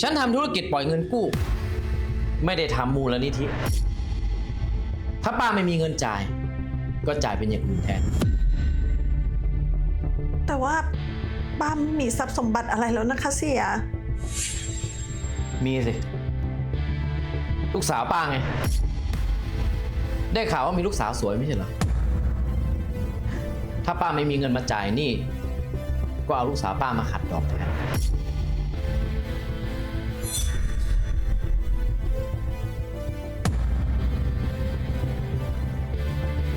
ฉันทำธุรกิจปล่อยเงินกู้ ไม่ได้ทำมูลนิธิ ถ้าป้าไม่มีเงินจ่าย ก็จ่ายเป็นอย่างอื่นแทน แต่ว่าป้าไม่มีทรัพย์สมบัติอะไรแล้วนะคะเสีย มีสิ ลูกสาวป้าไง ได้ข่าวว่ามีลูกสาวสวยไม่ใช่เหรอ ถ้าป้าไม่มีเงินมาจ่ายหนี่ ก็เอาลูกสาวป้ามาขัดดอกแทน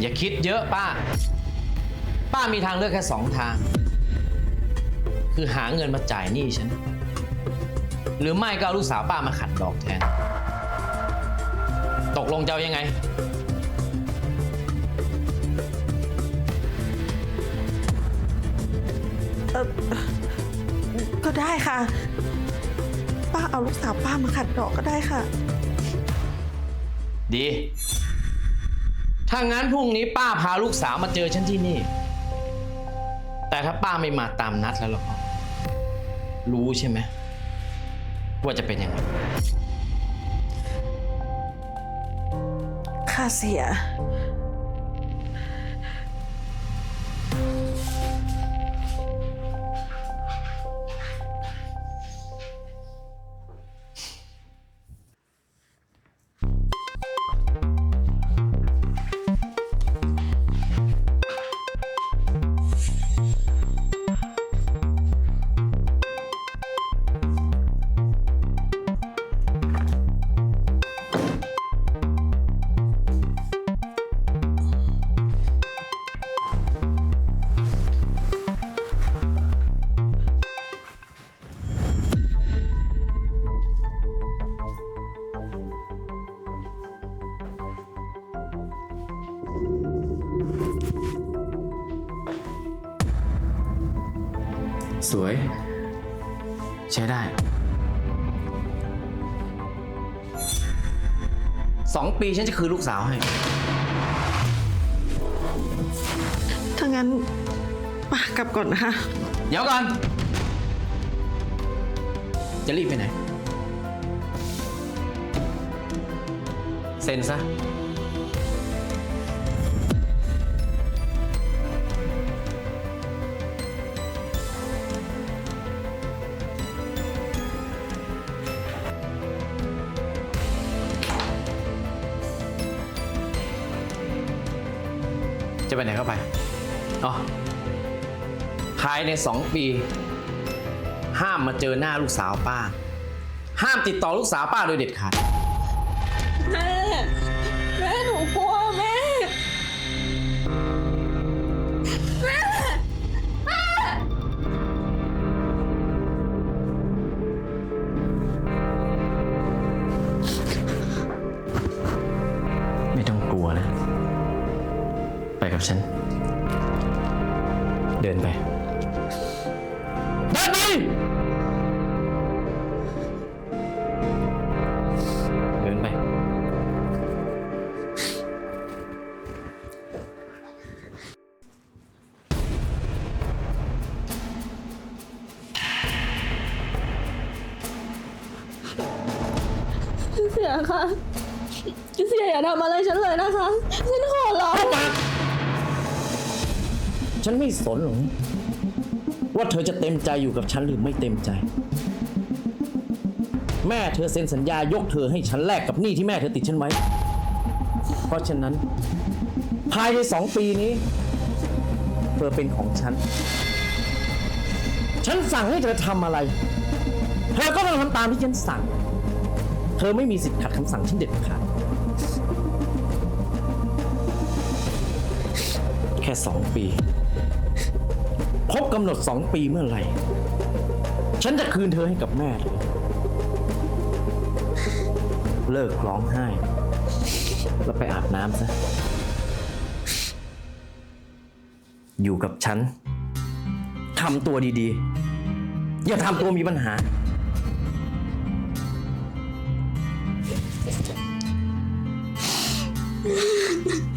อย่าคิดเยอะป้า ป้ามีทางเลือกแค่สองทาง คือหาเงินมาจ่ายหนี้ฉัน หรือไม่ก็เอาลูกสาวป้ามาขัดดอกแทน ตกลงจะเอายังไง เออก็ได้ค่ะ ป้าเอาลูกสาวป้ามาขัดดอกก็ได้ค่ะ ดี ถ้างั้นพรุ่งนี้ป้าพาลูกสาวมาเจอฉันที่นี่ แต่ถ้าป้าไม่มาตามนัดแล้วล่ะก็รู้ใช่ไหมว่าจะเป็นยังไงค่ะเสีย สวย ใช้ได้ สองปีฉันจะคืนลูกสาวให้ ถ้างั้นป้ากลับก่อนนะคะ เดี๋ยวก่อน จะรีบไปไหน เซ็นซะ จะไปไหนก็ไปอ๋อภายในสองปี ห้ามมาเจอหน้าลูกสาวป้า ห้ามติดต่อลูกสาวป้าโดยเด็ดขาด ฉัน เดินไป เดินไป เดินไป เสียค่ะ เสียอย่าทำอะไรฉันเลยนะคะ ฉันขอร้อง ฉันไม่สนหรอกว่าเธอจะเต็มใจอยู่กับฉันหรือไม่เต็มใจ แม่เธอเซ็นสัญญายกเธอให้ฉันแลกกับหนี้ที่แม่เธอติดฉันไว้ เพราะฉะนั้น ภายในสองปีนี้ เธอเป็นของฉัน ฉันสั่งให้เธอทำอะไร เธอก็ต้องทำตามที่ฉันสั่ง เธอไม่มีสิทธิ์ขัดคำสั่งฉันเด็ดขาดแค่สองปี ครบกำหนดสองปีเมื่อไหร่ ฉันจะคืนเธอให้กับแม่เธอเลิกร้องไห้ แล้วไปอาบน้ำซะ อยู่กับฉันทำตัวดีๆ อย่าทำตัวมีปัญหาน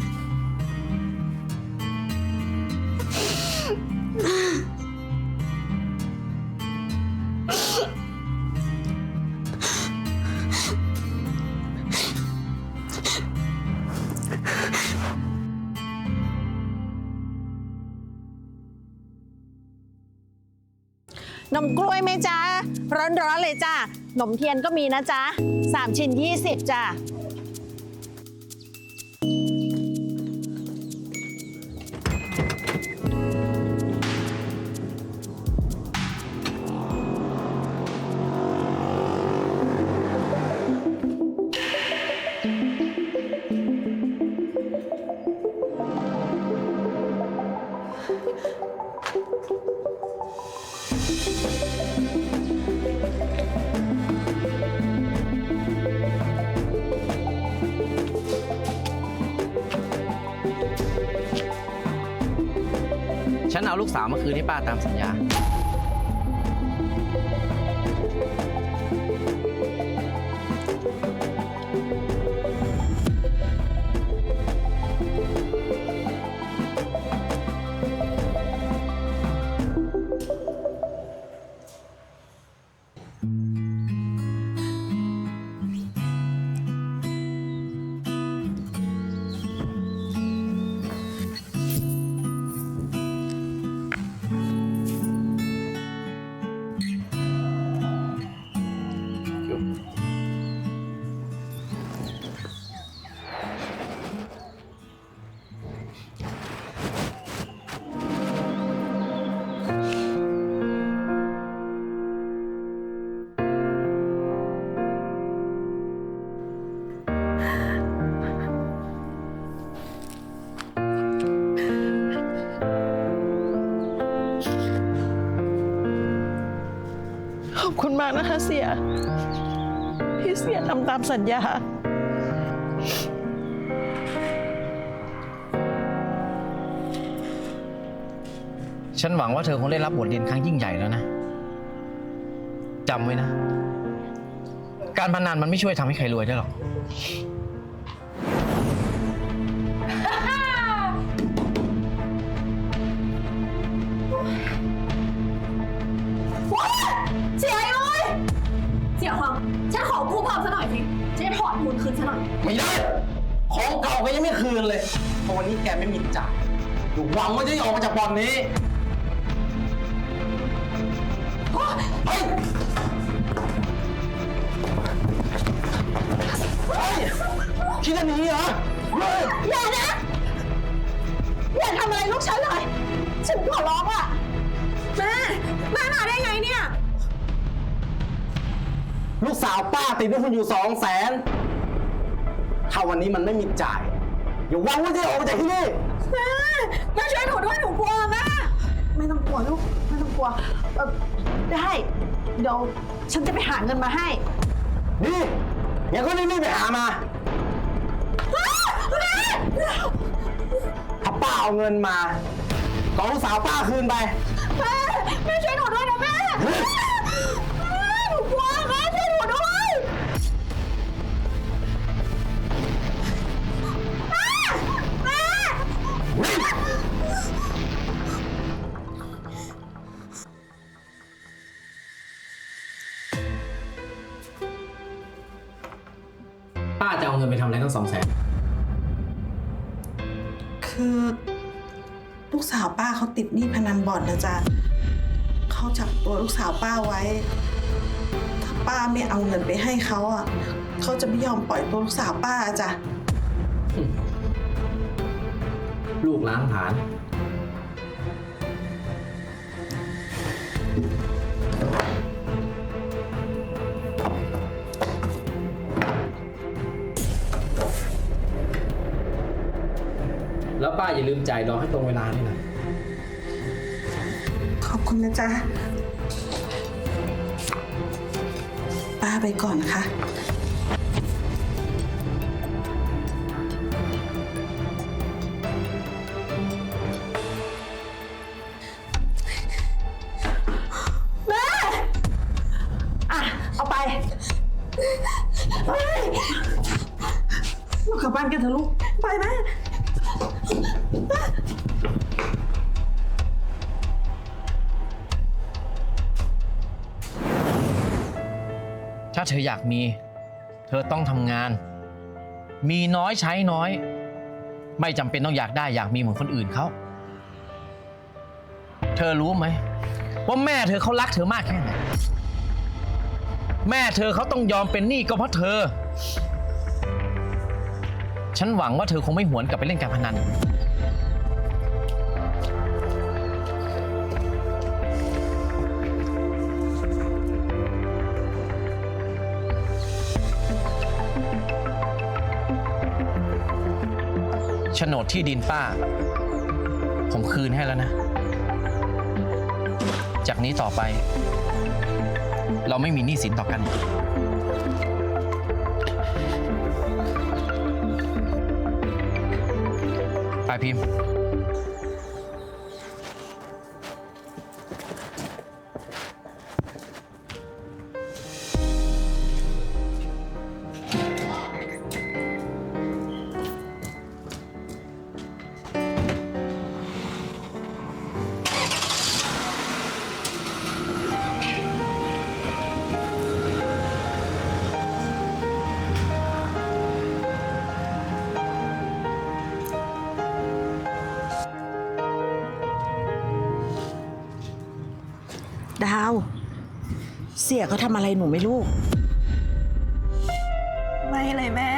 กล้วยไหมจ๊ะ ร้อนๆเลยจ้ะนมเทียนก็มีนะจ๊ะสามชิ้น20จ้ะ ฉันเอาลูกสาวมาคืนให้ป้าตามสัญญา อบคุณมากนะคะเสีย ที่เสียทำตามสัญญา ฉันหวังว่าเธอคงได้รับบทเรียนครั้งยิ่งใหญ่แล้วนะจำไว้นะ การพนันมันไม่ช่วยทำให้ใครรวยได้หรอก คืนซะหน่อย ไม่ได้ ของเก่าก็ยังไม่คืนเลยเพราะวันนี้แกไม่มีจ่ายอยู่หวังว่าจะออกมาจากบ่อนนี้เฮ้ยเฮ้ยคิดจะหนีเหรอเฮ้ยอย่านะ อย่าทำอะไรลูกฉันเลย ฉันขอร้องอะแม่แม่มาได้ไงเนี่ย ลูกสาวป้าติดด้วยคุณอยู่สองแสนถ้า วันนี้มันไม่มีจ่าย อย่าหวังว่าจะออกมาจากที่นี่แม่แม่ช่วยหนูด้วยหนูกลัวแม่ไม่ต้องกลัวลูกไม่ต้องกลัวเอ่อได้เดี๋ยวฉันจะไปหาเงินมาให้ นี่อย่าก็รีบๆไปหามาถ้าป้าเอาเงินมาก็เอาลูกสาวป้าคืนไป แม่แม่ช่วยหนูด้วยนะแม่แม่หนูกลัวแม่ ติดหนี้พนันบ่อนนะจ๊ะเขาจับตัวลูกสาวป้าไว้ ถ้าป้าไม่เอาเงินไปให้เขาอะเขาจะไม่ยอมปล่อยตัวลูกสาวป้าจ้ะลูกล้างผลาญแล้วป้าอย่าลืมจ่ายดอกให้ตรงเวลาด้วยนะ อบคุณนะจ๊ะ ป้าไปก่อนนะคะแม่อะ เอาไปเฮ้ยลูกกลับบ้านกันเถอะลูก ไปแม่ เธออยากมี เธอต้องทำงาน มีน้อยใช้น้อย ไม่จำเป็นต้องอยากได้อยากมีเหมือนคนอื่นเขา เธอรู้ไหมว่าแม่เธอเขารักเธอมากแค่ไหน แม่เธอเขาต้องยอมเป็นหนี้ก็เพราะเธอ ฉันหวังว่าเธอคงไม่หวนกลับไปเล่นการพนัน โฉนดที่ดินป้า ผมคืนให้แล้วนะ จากนี้ต่อไป เราไม่มีหนี้สินต่อกัน ไปพิมพ์ ดาว เสียเขาทำอะไรหนูไหม่ลูก ไม่เลยแม่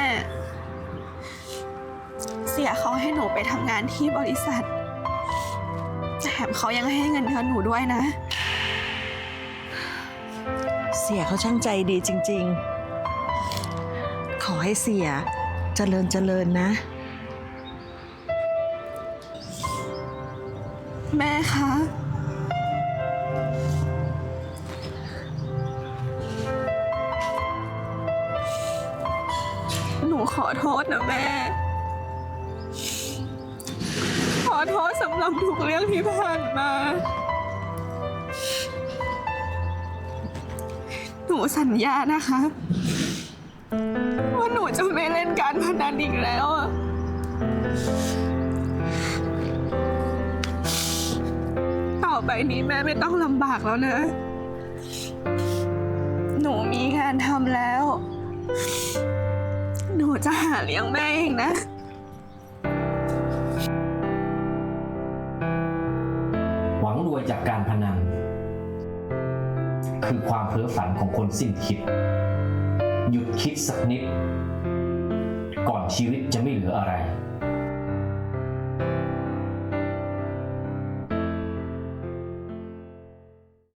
เสียเขาให้หนูไปทำงานที่บริษัท แถมเขายังให้เงินเดือนหนูด้วยนะ เสียเขาช่างใจดีจริง ๆ ขอให้เสียเจริญเจริญนะแม่คะ ขอโทษนะแม่ ขอโทษสำหรับทุกเรื่องที่ผ่านมา หนูสัญญานะคะ ว่าหนูจะไม่เล่นการพนันอีกแล้วอะต่อไปนี้แม่ไม่ต้องลำบากแล้วนะ หนูมีงานทำแล้ว หนูจะหาเลี้ยงแม่เองนะ หวังรวยจากการพนัน คือความเพ้อฝันของคนสิ้นคิด หยุดคิดสักนิด ก่อนชีวิตจะไม่เหลืออะไร